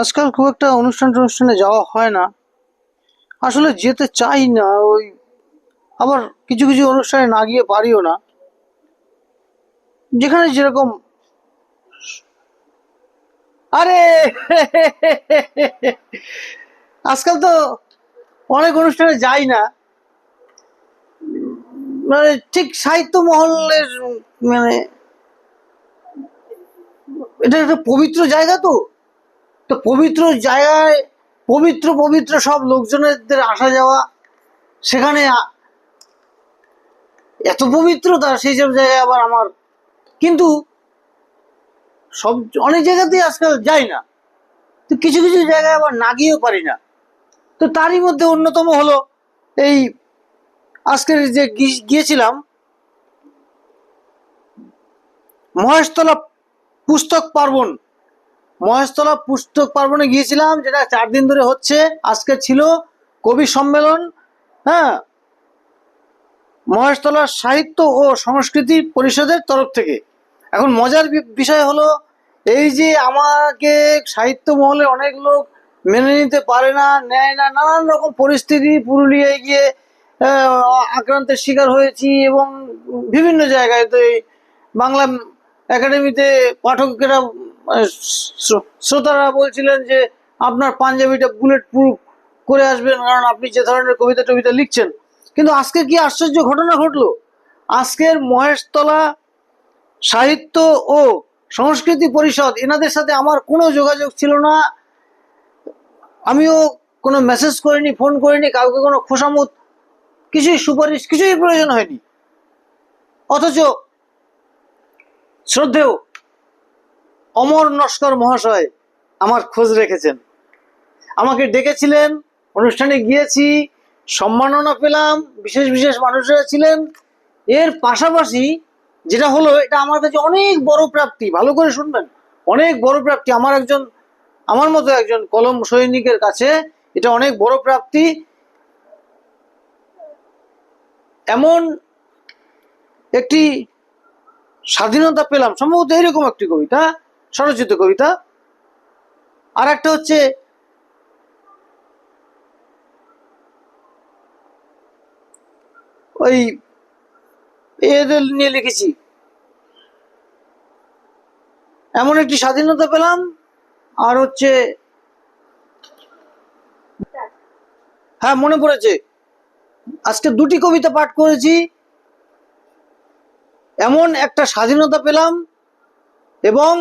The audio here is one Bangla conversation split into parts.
আজকাল খুব একটা অনুষ্ঠান টনুষ্ঠানে যাওয়া হয় না। আসলে যেতে চাই না, ওই আবার কিছু কিছু অনুষ্ঠানে না গিয়ে পারিও না। যেখানে যেরকম আরে আজকাল তো অনেক অনুষ্ঠানে যাই না। মানে ঠিক সাহিত্য মহলের মানে এটা একটা পবিত্র জায়গা তো। তো পবিত্র জায়গায়, পবিত্র পবিত্র সব লোকজনের আসা যাওয়া, সেখানে এত পবিত্রতা, সেই সব জায়গায় আবার আমার। কিন্তু সব, অনেক জায়গাতেই আজকাল যাই না। তো কিছু কিছু জায়গায় আবার না গিয়েও পারি না। তো তারই মধ্যে অন্যতম হলো এই আজকের যে গিয়েছিলাম, মহেশতলা পুস্তক পার্বণ। মহেশতলা পুস্তক পার্বণে গিয়েছিলাম, যেটা চার দিন ধরে হচ্ছে, আজকে ছিল কবি সম্মেলন হ্যাঁ? মহেশতলার সাহিত্য ও সংস্কৃতি পরিষদের তরফ থেকে। এখন মজার বিষয় হলো, এই যে আমাকে সাহিত্য মহলে অনেক লোক মেনে নিতে পারে না, নেয় না, নানান রকম পরিস্থিতি পুরুলিয়ায় গিয়ে আক্রান্তের শিকার হয়েছি এবং বিভিন্ন জায়গায় তো এই বাংলা একাডেমিতে পাঠকেরা শ্রোতারা বলছিলেন যে, আপনার পাঞ্জাবিটা বুলেট প্রুফ করে আসবেন, কারণ আপনি যে ধরনের কবিতা টবিতা লিখছেন। কিন্তু আজকে কি আশ্চর্য ঘটনা ঘটলো? আজকের মহেশতলা সাহিত্য ও সংস্কৃতি পরিষদ, এনাদের সাথে আমার কোনো যোগাযোগ ছিল না। আমিও কোনো মেসেজ করিনি ফোন করিনি, কাউকে কোনো খোসামত, কিছুই সুপারিশ, কিছুই প্রয়োজন হয়নি। অথচ শ্রদ্ধেয় অমর নস্কর মহাশয় আমার খোঁজ রেখেছেন। আমাকে ডেকেছিলেন, অনুষ্ঠানে গিয়েছি, সম্মাননা পেলাম, বিশেষ বিশেষ মানুষরা ছিলেন এর পাশাপাশি যেটা হলো, এটা আমার কাছে অনেক বড় প্রাপ্তি, ভালো করে শুনবেন, অনেক বড় প্রাপ্তি। আমার একজন, আমার মতো একজন কলম সৈনিকের কাছে এটা অনেক বড় প্রাপ্তি। এমন একটি স্বাধীনতা পেলাম, সম্ভবত এরকম একটি কবিতা স্বরচিত কবিতা। আর একটা হচ্ছে ওই এদের নিয়ে লিখেছি। এমন একটি স্বাধীনতা পেলাম, আর হচ্ছে হ্যাঁ মনে পড়েছে। আজকে দুটি কবিতা পাঠ করেছি। এমন একটা স্বাধীনতা পেলাম এবং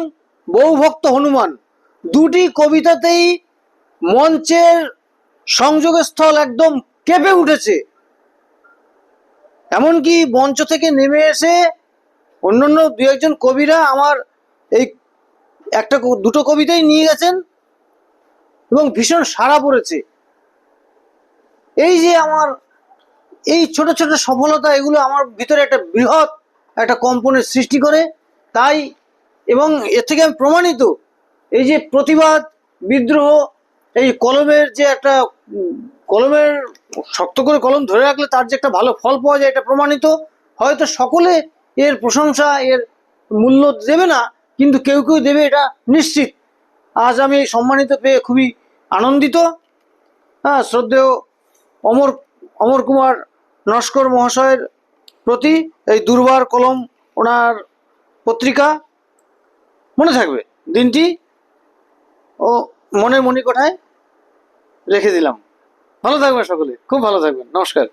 বৌভক্ত হনুমান। দুটি কবিতাতেই মঞ্চের সংযোগস্থল একদম কেঁপে উঠেছে। এমনকি মঞ্চ থেকে নেমে এসে অন্যান্য দু একজন কবিরা আমার এই একটা দুটো কবিতাই নিয়ে গেছেন এবং ভীষণ সাড়া পড়েছে। এই যে আমার এই ছোট ছোট সফলতা, এগুলো আমার ভিতরে একটা বৃহৎ একটা কম্পনের সৃষ্টি করে। তাই এবং এর থেকে আমি প্রমাণিত, এই যে প্রতিবাদ, বিদ্রোহ, এই কলমের যে একটা কলমের শক্ত করে কলম ধরে রাখলে তার যে একটা ভালো ফল পাওয়া যায় এটা প্রমাণিত। হয়তো সকলে এর প্রশংসা, এর মূল্য দেবে না, কিন্তু কেউ কেউ দেবে এটা নিশ্চিত। আজ আমি এই সম্মানিত পেয়ে খুবই আনন্দিত। হ্যাঁ শ্রদ্ধেয় অমর অমর কুমার নস্কর মহাশয়ের প্রতি এই দুর্বার কলম ওনার পত্রিকা মনে থাকবে। দিনটি ও মনের মণিকোঠায় রেখে দিলাম। ভালো থাকবেন সকলে। খুব ভালো থাকবেন। নমস্কার।